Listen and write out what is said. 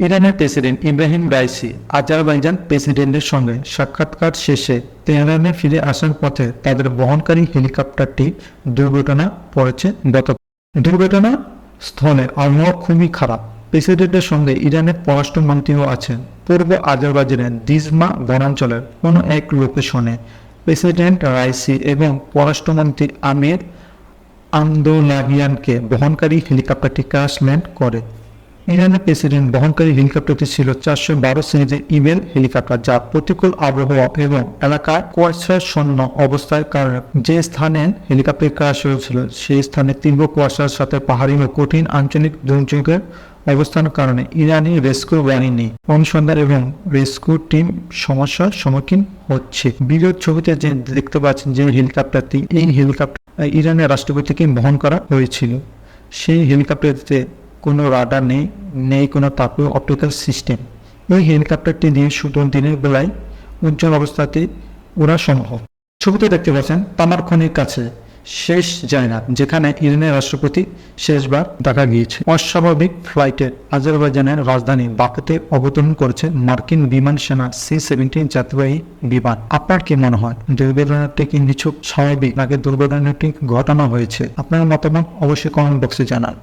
ইরানের president Ebrahim Raisi Azerbaijan প্রেসিডেন্টের সঙ্গে সাক্ষাৎকার শেষে তেহরানে ফিরে আসার পথে তাদের বহনকারী হেলিকপ্টারটি দুর্ঘটনা পড়েছে গত দুর্ঘটনা স্থলে আবহাওয়া খুবই খারাপ। প্রেসিডেন্টের সঙ্গে ইরানের পররাষ্ট্রমন্ত্রীও আছেন। পূর্ব আজারবাইজানের দিজমা বনাঞ্চলের কোনো এক লোকেশনে প্রেসিডেন্ট রাইসি এবং পররাষ্ট্রমন্ত্রী আমির আন্দোলাভিয়ানকে বহনকারী হেলিকপ্টারটি ক্র্যাশ ল্যান্ড করে। ইরানের প্রেসিডেন্ট বহনকারী হেলিকপ্টারটি ছিল চারশো বারো সিরিজের ইমেল হেলিকপ্টার যা প্রতিকূল আবহাওয়া এবং এলাকায় কুয়াশাশূন্য অবস্থার কারণে যে স্থানে হেলিকপ্টার ক্র্যাশ হয়েছিল, সেই স্থানে তীব্র কুয়াশার সাথে পাহাড়ি ও কঠিন আঞ্চলিক দুর্যোগের অবস্থানের কারণে ইরানি রেস্কিউ বাহিনী অনুসন্ধান এবং রেস্কিউ টিম সমস্যার সম্মুখীন হচ্ছে। ভিডিওর ছবিতে যে দেখতে পাচ্ছেন যে হেলিকপ্টারটি, এই হেলিকপ্টার ইরানের রাষ্ট্রপতিকে বহন করা হয়েছিল। সেই হেলিকপ্টারটিতে কোনো রাডার নেই নেই কোনো তাপীয় অপটিক্যাল সিস্টেম এই হেলিকপ্টারটি নিয়ে শুধু দিনের বেলায় উজ্জ্বল অবস্থাতে ওরা সম্ভব। ছবিতে দেখতে পাচ্ছেন, তামার খনির কাছে। শেষ জায়গা যেখানে ইরানের রাষ্ট্রপতি শেষবার দেখা গিয়েছে। অস্বাভাবিক ফ্লাইটে আজারবাইজানের রাজধানী বাকুতে অবতরণ করেছে মার্কিন বিমান সেনা সি সেভেন্টিন যাত্রীবাহী বিমান। আপনার কি মনে হয়, দুর্ঘটনাটি কি নিছক? স্বাভাবিক নাকি দুর্ঘটনাটি ঘটানো হয়েছে? আপনার মতামত অবশ্যই কমেন্ট বক্সে জানান।